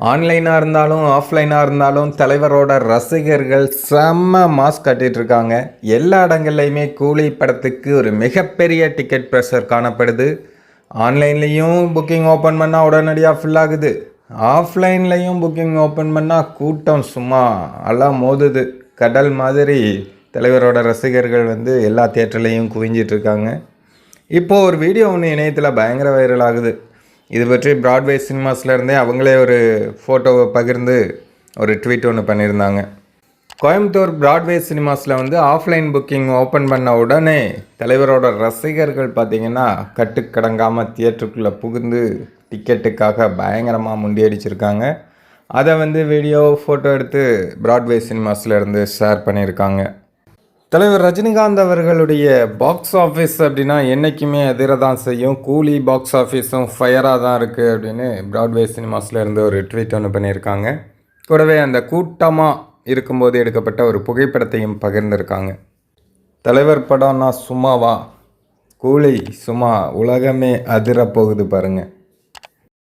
ஆன்லைனாக இருந்தாலும் ஆஃப்லைனாக இருந்தாலும் தலைவரோட ரசிகர்கள் செம்ம மாஸ் கட்டிட்டு இருக்காங்க எல்லா இடங்கள்லையுமே கூலி படத்துக்கு ஒரு மிகப்பெரிய டிக்கெட் ப்ரெஷர் காணப்படுது. ஆன்லைன்லேயும் புக்கிங் ஓப்பன் பண்ணால் உடனடியாக ஃபில் ஆகுது. ஆஃப்லைன்லேயும் புக்கிங் ஓப்பன் பண்ணால் கூட்டம் சும்மா எல்லாம் மோதுது. கடல் மாதிரி தலைவரோட ரசிகர்கள் வந்து எல்லா தேட்டர்லேயும் குவிஞ்சிட்ருக்காங்க இப்போது ஒரு வீடியோ ஒன்று இணையத்தில் பயங்கர வைரல் ஆகுது. இது பற்றி ப்ராட்வே சினிமாஸ்லேருந்தே அவங்களே ஒரு ஃபோட்டோவை பகிர்ந்து ஒரு ட்வீட் ஒன்று பண்ணியிருந்தாங்க. கோயம்புத்தூர் ப்ராட்வே சினிமாஸில் வந்து ஆஃப்லைன் புக்கிங் ஓப்பன் பண்ண உடனே தலைவரோட ரசிகர்கள் பார்த்திங்கன்னா கட்டுக்கடங்காமல் தியேட்டருக்குள்ளே புகுந்து டிக்கெட்டுக்காக பயங்கரமாக முண்டியடிச்சிருக்காங்க. அதை வந்து வீடியோ ஃபோட்டோ எடுத்து ப்ராட்வே சினிமாஸ்ல இருந்து ஷேர் பண்ணியிருக்காங்க. தலைவர் ரஜினிகாந்த் அவர்களுடைய பாக்ஸ் ஆஃபீஸ் அப்படின்னா என்றைக்குமே அதிர தான் செய்யும். கூலி பாக்ஸ் ஆஃபீஸும் ஃபயராக தான் இருக்குது அப்படின்னு ப்ராட்வே சினிமாஸில் இருந்து ஒரு ட்வீட் ஒன்று பண்ணியிருக்காங்க. கூடவே அந்த கூட்டமாக இருக்கும்போது எடுக்கப்பட்ட ஒரு புகைப்படத்தையும் பகிர்ந்திருக்காங்க. தலைவர் படம்னா சும்மாவா? கூலி சும்மா உலகமே அதிர போகுது பாருங்கள்